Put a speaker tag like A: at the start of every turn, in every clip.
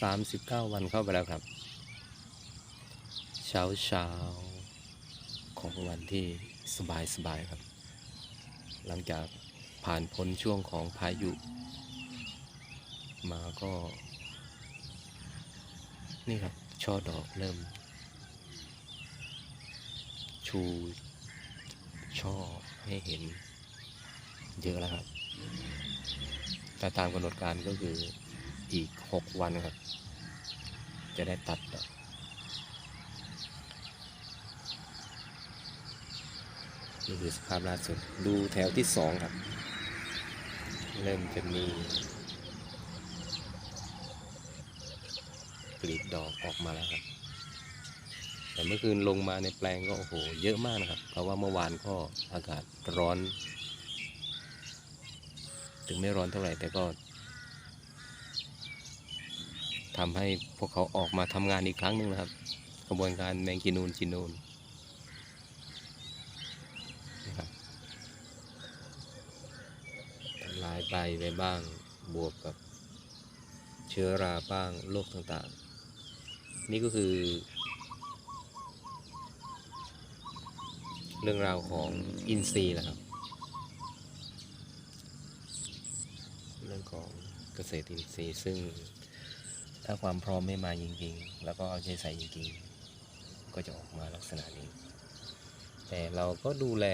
A: สามสิบเก้าวันเข้าไปแล้วครับ เช้าเช้าของวันที่สบายสบายครับ หลังจากผ่านพ้นช่วงของพายุ มาก็ นี่ครับ ช่อดอกเริ่ม ชูช่อให้เห็นเยอะแล้วครับแต่ตามกำหนดการก็คือ อีก 6 วันครับ จะได้ตัดดอกนี่คือสภาพล่าสุด ดูแถวที่สองครับ เริ่มจะมีกลีบดอกออกมาแล้วครับ แต่เมื่อคืนลงมาในแปลงก็โอ้โห เยอะมากนะครับ เพราะว่าเมื่อวานก็อากาศร้อน ถึงไม่ร้อนเท่าไหร่แต่ก็ ทำให้พวกเขาออกมาทำงานอีกครั้งหนึ่งนะครับกระบวนการแมงกินูนจินูนนะครับทำลายใบไปบ้างบวกกับเชื้อราบ้างโรคต่างๆ นี่ก็คือ เรื่องราวของอินทรีย์นะครับ เรื่องของเกษตรอินทรีย์ซึ่ง ถ้าความพร้อมไม่มาจริงๆ แล้วก็เอาใจใส่จริงๆ ก็จะออกมาลักษณะนี้ แต่เราก็ดูแล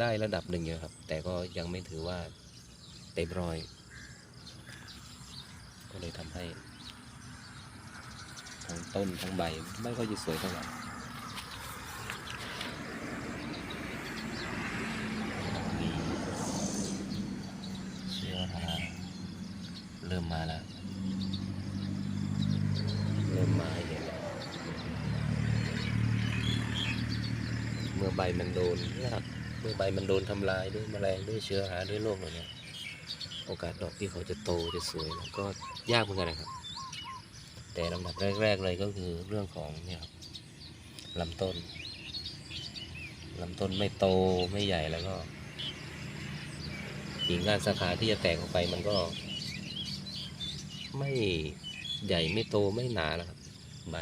A: ได้ระดับหนึ่งอยู่ครับ แต่ก็ยังไม่ถือว่าเต็มร้อย ก็เลยทำให้ ทั้งต้นทั้งใบไม่ค่อยจะสวยเท่าไหร่ มีเชื้อราเริ่มมาแล้ว เริ่มมาเห็นเมื่อใบมันโดนรับเมื่อใบมันโดนทำลายด้วยแมลงด้วยเชื้อราด้วยโรคอะไรเนี่ยโอกาสดอกที่เขาจะโตจะสวยเนี่ยก็ยากเหมือนกันนะครับ แต่ลำดับแรก ๆ เลยก็คือเรื่องของเนี่ยครับลำต้นลำต้นไม่โตไม่ใหญ่แล้วก็กิ่งก้านสาขาที่จะแตกออกไปมันก็ไม่ ใหญ่ไม่โตไม่หนานะครับ ใบ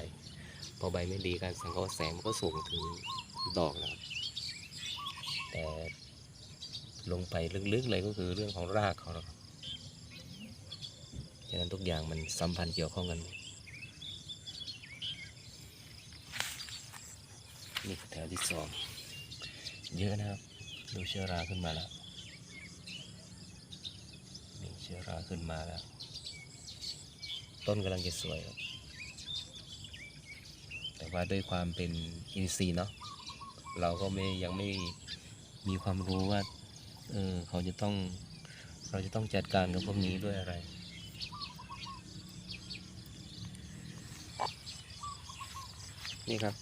A: พอใบไม่ดีการสังเคราะห์แสงมันก็ส่งถึงดอกนะครับ แต่ลงไปลึกๆเลยก็คือเรื่องของรากเขานะครับฉะนั้นทุกอย่างมันสัมพันธ์เกี่ยวข้องกัน นี่แถวที่สองเยอะนะครับ ดูเชื้อราขึ้นมาแล้วมีเชื้อราขึ้นมาแล้ว ต้นกำลังจะสวยครับ แต่ว่าด้วยความเป็นอินทรีย์เนาะเราก็ไม่ยังไม่มีความรู้ว่าเออเขาจะต้องเราจะต้องจัดการกับพวกนี้ด้วยอะไร นี่ครับ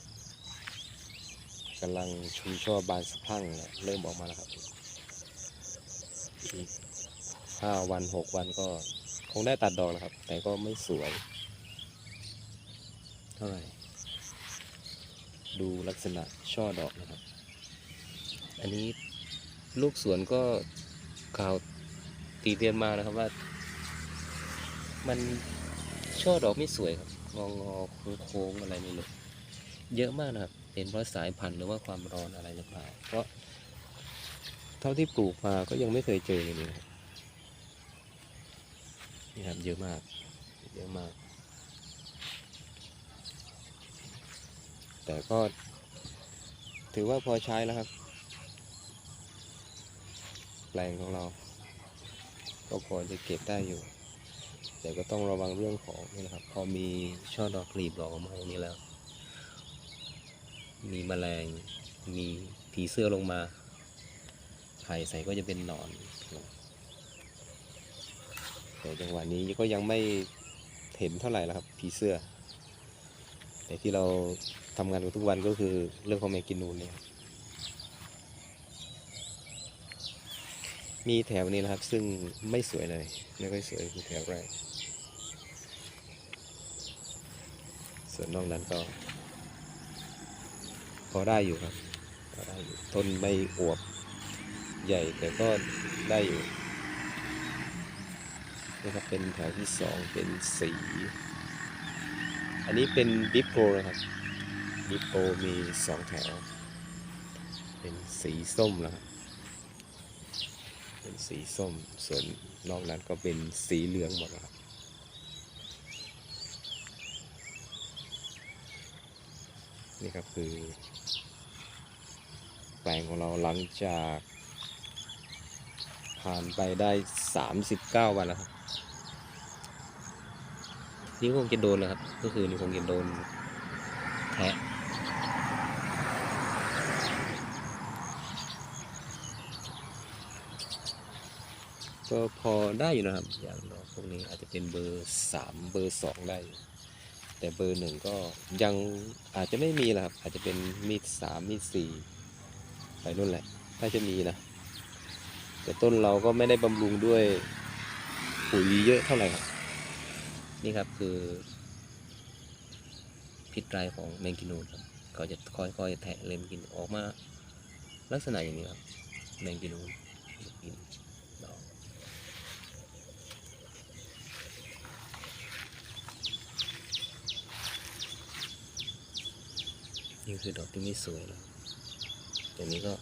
A: กำลังชุมช่อบานสะพั่งเนี่ยเริ่มออกมาแล้วครับอีกห้าวันหกวันก็ งได้ตัดดอกนะครับ แต่ก็ไม่สวย เท่าไหร่ ดูลักษณะช่อดอกนะครับ อันนี้ลูกสวนก็กล่าวตีเตียนมานะครับว่า มันช่อดอกไม่สวยครับ งองอโค้งอะไรไม่รู้เยอะมากนะครับ เป็นเพราะสายพันธุ์หรือว่าความร้อนอะไรหรือเปล่า เพราะเท่าที่ปลูกมาก็ยังไม่เคยเจอเลยนะครับ นี่ครับเยอะมาก เยอะมาก แต่ก็ถือว่าพอใช้แล้วครับ แปลงของเรา ก็พอจะเก็บได้อยู่ แต่ก็ต้องระวังเรื่องของนี่นะครับ พอมีช่อดอกกลีบดอกออกมาอย่างนี้แล้ว มีแมลง มีผีเสื้อลงมาไข่ใส่ก็จะเป็นหนอน แต่จังหวะนี้ก็ยังไม่เห็นเท่าไหร่แล้วครับผีเสื้อ แต่ที่เราทำงานกันทุกวันก็คือเรื่องของแมงกินนูนเนี่ยมีแถวนี้นะครับ ซึ่งไม่สวยเลยไม่ค่อยสวยคือแถวแรกส่วนนอกนั้นก็ พอได้อยู่ครับพอได้อยู่ต้นไม่อวบใหญ่แต่ก็ได้อยู่ นะครับเป็นแถวที่สองเป็นสี อันนี้เป็นดิปโปรนะครับดิปโปรมีสองแถว เป็นสีส้มนะครับเป็นสีส้มส่วนนอกนั้นก็เป็นสีเหลืองหมดครับนี่ครับคือ แปลงของเราหลังจากผ่านไปได้ 39 วันแล้วครับ นี่คงจะโดนแล้วครับ ก็คือนี่คงจะโดนแทะก็พอได้อยู่นะครับ อย่างดอกพวกนี้อาจจะเป็นเบอร์สามเบอร์สองได้อยู่แต่เบอร์หนึ่งก็ยังอาจจะไม่มีนะครับ อาจจะเป็นมีดสามมีดสี่ไปนู่นแหละ ถ้าจะมีนะ แต่ต้นเราก็ไม่ได้บำรุงด้วยปุ๋ยเยอะเท่าไหร่ครับ นี่ครับคือพิษร้ายของแมงกินูนครับเขาจะค่อยๆแทะเล็มกินออกมา ลักษณะอย่างนี้ครับแมงกินูนกินดอกนี่คือดอกที่ไม่สวยนะอย่างนี้ก็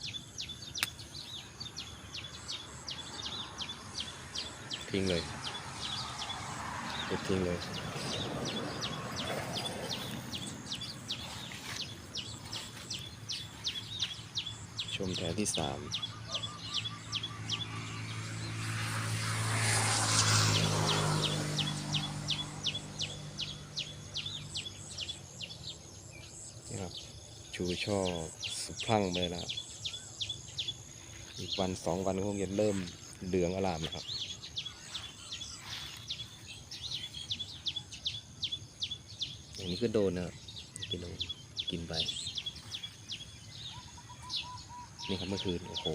A: ทิ้งเลย เก็บทิ้งเลยชมแถวที่สามนี่ครับ ชูช่อสุพลั่งไปเลยนะครับ อีกวันสองวันก็คงจะเริ่มเหลืองอลามนะครับ อย่างนี้ก็โดนนะครับกินโดนกินไป นี่ครับเมื่อคืน โอ้โห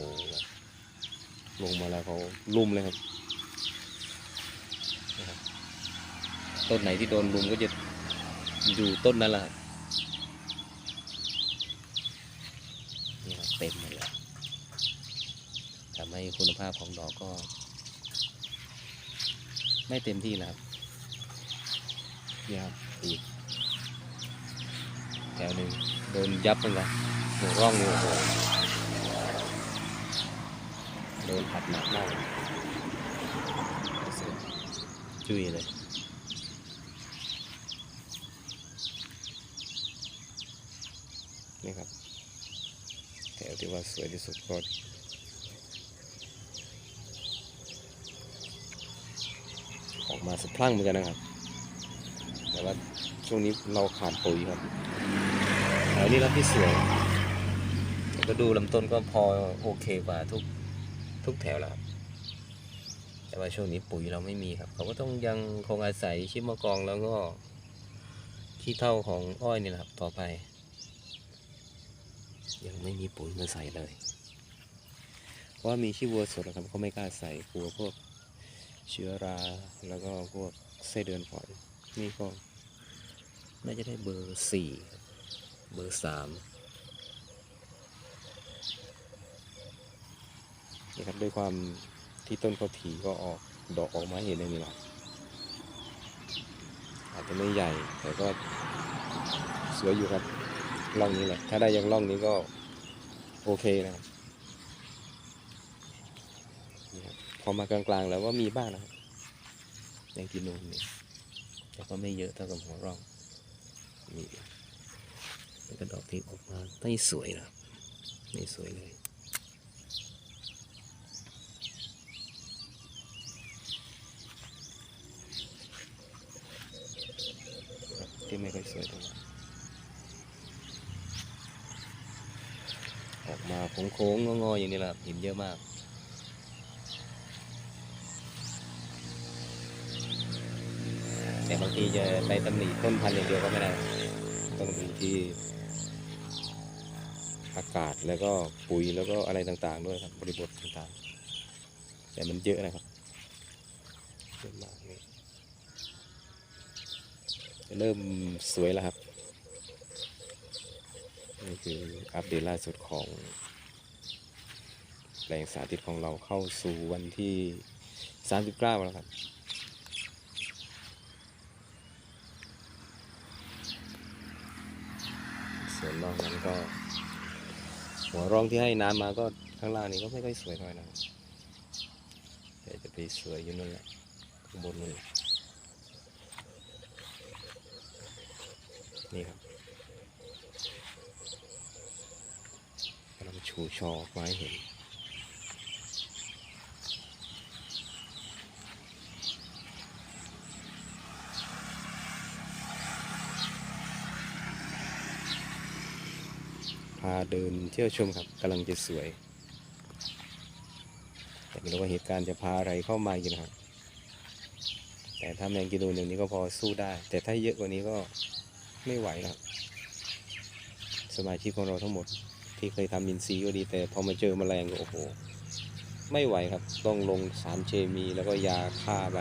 A: ลงมาแล้วเขาลุ่มเลยครับ ต้นไหนที่โดนลุมก็จะอยู่ต้นนั้นแหละนี่ครับเต็มหมดเลยทำให้คุณภาพของดอกก็ ไม่เต็มที่นะครับนี่ครับอีก ถวหนึ่งโดนยับเหมือนกันหัวร่องหัวโหโดนอัดหนักมากจุยเลยนี่ครับแถวที่ว่าสวยที่สุดก็ออกมาสะพรั่งเหมือนกันนะครับแต่ว่า ช่วงนี้เราขาดปุ๋ยครับแถวนี้รับที่สวยก็ดูลำต้นก็พอโอเคกว่าทุกทุกแถวแล้วครับแต่ว่าช่วงนี้ปุ๋ยเราไม่มีครับ เขาก็ต้องยังคงอาศัยชิมมะกองแล้วก็ขี้เท่าของอ้อยนี่แหละครับต่อไป ยังไม่มีปุ๋ยมาใส่เลย เพราะว่ามีขี้วัวสดนะครับเขาไม่กล้าใส่กลัวพวกเชื้อราแล้วก็พวกไส้เดือนฝอยนี่ก็ น่าจะได้เบอร์สี่เบอร์สามนี่ครับด้วยความที่ต้นเขาถี่ก็ออกดอกออกมาเห็นเลยนี่แหละอาจจะไม่ใหญ่แต่ก็สวยอยู่ครับร่องนี้แหละถ้าได้ยังร่องนี้ก็โอเคนะครับพอมากลางๆแล้วก็มีบ้างนะครับยังกินนูนนี่แต่ก็ไม่เยอะเท่ากับหัวร่อง นี่เป็นกระดอกที่ออกมาไม่สวยนะไม่สวยเลยที่ไม่ค่อยสวยเท่าไหร่ออกมาโค้งๆงอๆอย่างนี้แหละเห็นเยอะมากแต่บางทีจะไปตำหนิต้นพันธุ์อย่างเดียวก็ไม่ได้ ต้องดูที่อากาศแล้วก็ปุ๋ยแล้วก็อะไรต่างๆด้วยครับ บริบทต่างๆ แต่มันเยอะนะครับเยอะมากนี่เริ่มสวยแล้วครับนี่คืออัปเดตล่าสุดของแปลงสาธิตของเราเข้าสู่วันที่ 39 แล้วครับ นอ ก็ หัวร่องที่ให้น้ำมาก็ข้างล่างนี้ก็ไม่ค่อยสวยเท่าไหร่นะครับแต่จะไปสวยอยู่นั่นแหละข้างบนนั่นแหละนี่ครับกำลังชูชอออกมาให้เห็น พา เดินเที่ยวชมครับกำลังจะสวย แต่ไม่รู้ว่าเหตุการณ์จะพาอะไรเข้ามาอีกนะครับ แต่ถ้าแมงกินูนอย่างนี้ก็พอสู้ได้ แต่ถ้าเยอะกว่านี้ก็ไม่ไหวครับ สมาชิกของเราทั้งหมดที่เคยทำอินทรีก็ดีแต่พอมาเจอแมลงก็โอ้โห ไม่ไหวครับ ต้องลงสารเคมีแล้วก็ยาฆ่าไป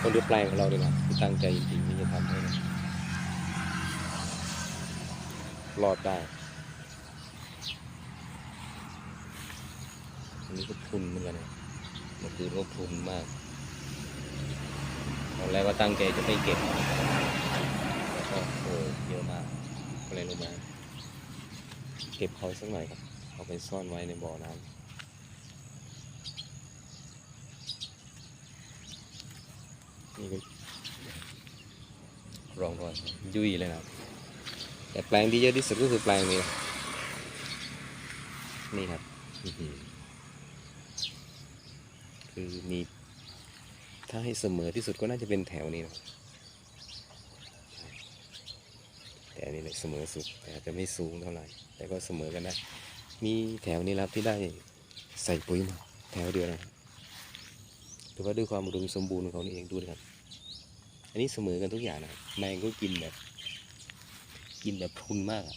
A: คนดูแปลงของเราดีกว่าที่ตั้งใจจริงๆที่จะทำให้มัน รอดได้ อันนี้ก็ทุนเหมือนกันนะมันคือลบทุนมากตอนแรกก็ตั้งใจจะไม่เก็บแล้วก็โอ้เยอะมากก็เลยลงมาเก็บเขาสักหน่อยครับเอาไปซ่อนไว้ในบ่อน้ำนี่ก็รองกอนยุ่ยเลยนะครับ แต่แปลงที่เยอะที่สุดก็คือแปลงนี้นี่ครับคือมีถ้าให้เสมอที่สุดก็น่าจะเป็นแถวนี้นะแต่อันนี้เลยเสมอสุดแต่อาจจะไม่สูงเท่าไหร่ แต่ก็เสมอกันได้มีแถวนี้ครับที่ได้ใส่ปุ๋ยมาแถวเดียวนะหรือว่าด้วยความอุดมสมบูรณ์ของเขานี่เองดูนะครับ อันนี้เสมอกันทุกอย่างนะแมงก็กินแบบ กินแบบพุนมากอะ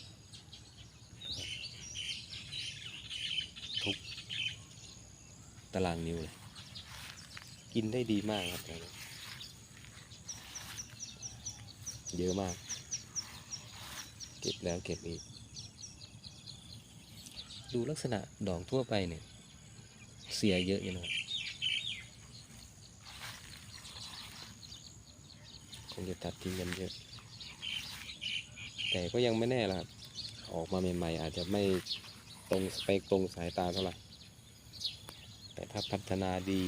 A: ทุกตารางนิ้วเลย กินได้ดีมากครับเยอะมาก เก็บแล้วเก็บอีก ดูลักษณะดอกทั่วไปเนี่ย เสียเยอะอยู่นะครับคงจะตัดทิ้งกันเยอะ แต่ก็ยังไม่แน่ละครับ ออกมาใหม่ๆ อาจจะไม่ตรงสเปคตรงสายตาเท่าไหร่ แต่ถ้าพัฒนาดี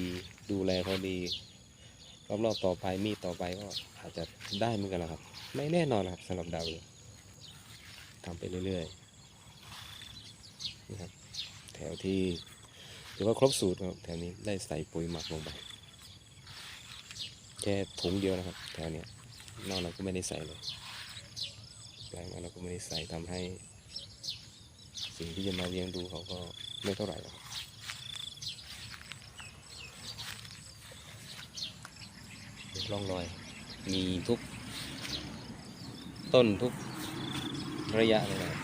A: ดูแลเขาดี รอบๆต่อไปมีต่อไปก็อาจจะได้เหมือนกันละครับ ไม่แน่นอนนะครับสำหรับดาวเลยทำไปเรื่อยๆนี่ครับแถวที่ถือว่าครบสูตรครับแถวนี้ได้ใส่ปุ๋ยหมักลงไปแค่ถุงเดียวนะครับ แถวเนี้ยนอกนั้นก็ไม่ได้ใส่เลย แปลงนั้นเราก็ไม่ได้ใส่ทำให้ สิ่งที่จะมาเลี้ยงดูเขาก็ไม่เท่าไหร่หรอกครับร่องรอย มีทุก ต้นทุกระยะเลยนะครับ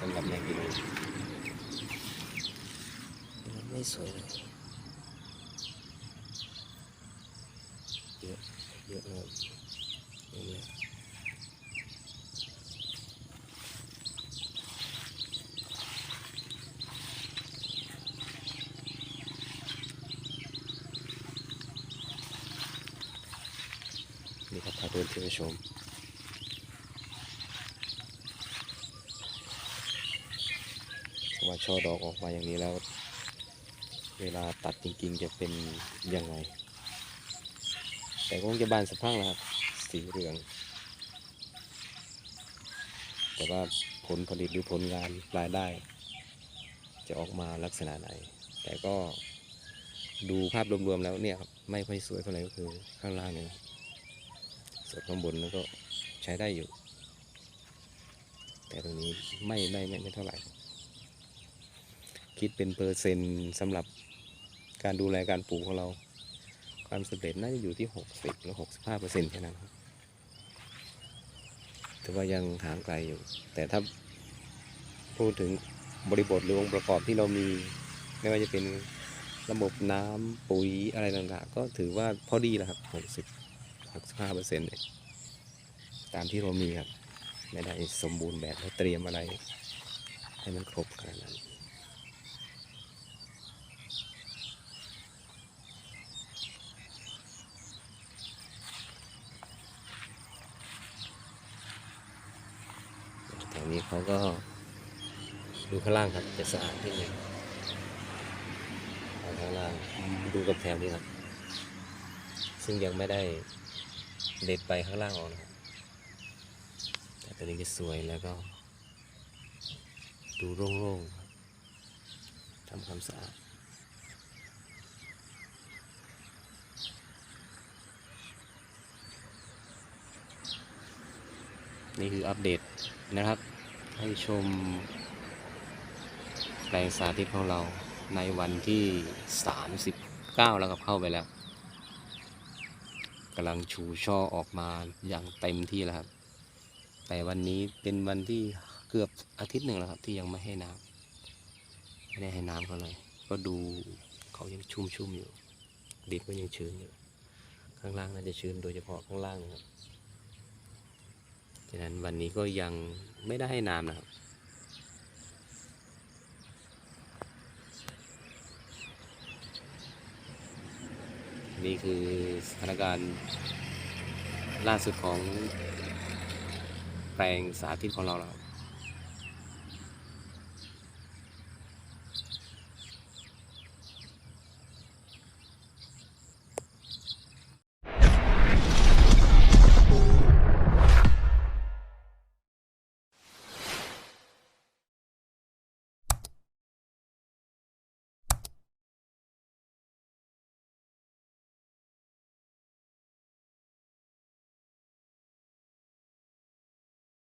A: สำหรับแมงกินไม่สวยเลยเยอะเยอะเลยตรงเนี้ย นี่ ครับพาเดินเที่ยวชม ว่าช่อดอกออกมาอย่างนี้แล้ว เวลาตัดจริงๆจะเป็นยังไง แต่คงจะบานสะพังนะครับ สีเหลือง แต่ว่าผลผลิตหรือผลงานรายได้ จะออกมาลักษณะไหน แต่ก็ดูภาพรวมๆแล้วเนี่ยครับไม่ค่อยสวยเท่าไหร่ก็คือข้างล่างเนี่ย ส่วนข้างบนนั้นก็ใช้ได้อยู่ แต่ตรงนี้ไม่ไม่ไม่ไม่เท่าไหร่ คิดเป็นเปอร์เซ็นต์สำหรับการดูแลการปลูกของเรา ความสำเร็จน่าจะอยู่ที่หกสิบหรือหกสิบห้าเปอร์เซ็นต์แค่นั้นครับถือว่ายังห่างไกลอยู่ แต่ถ้าพูดถึงบริบทหรือองค์ประกอบที่เรามี ไม่ว่าจะเป็นระบบน้ำปุ๋ยอะไรต่างๆ ก็ถือว่าพอดีแล้วครับหก สักห้าเปอร์เซ็นต์ตามที่เรามีครับ ไม่ได้สมบูรณ์แบบเราเตรียมอะไร ให้มันครบขนาดนั้นแถวนี้เขาก็ดูข้างล่างครับ จะสะอาดที่นี่ข้างล่างดูกับแถวนี้ครับ ซึ่งยังไม่ได้ เด็ดไปข้างล่างออกนะครับแต่ตัวนี้จะสวยแล้วก็ ดูโล่งๆครับทำความสะอาดนี่คืออัปเดตนะครับ ให้ชมแปลงสาธิตของเราในวันที่ 39 แล้วครับเข้าไปแล้ว กำลังชูช่อออกมาอย่างเต็มที่แล้วครับ แต่วันนี้เป็นวันที่เกือบอาทิตย์หนึ่งแล้วครับ ที่ยังไม่ให้น้ำไม่ได้ให้น้ำเขาเลย ก็ดูเขายังชุ่มๆอยู่ ดินก็ยังชื้นอยู่ ข้างล่างน่าจะชื้นโดยเฉพาะข้างล่างนะครับฉะนั้นวันนี้ก็ยังไม่ได้ให้น้ำนะครับ นี่คือสถานการณ์ล่าสุดของแปลงสาธิตของเราแล้ว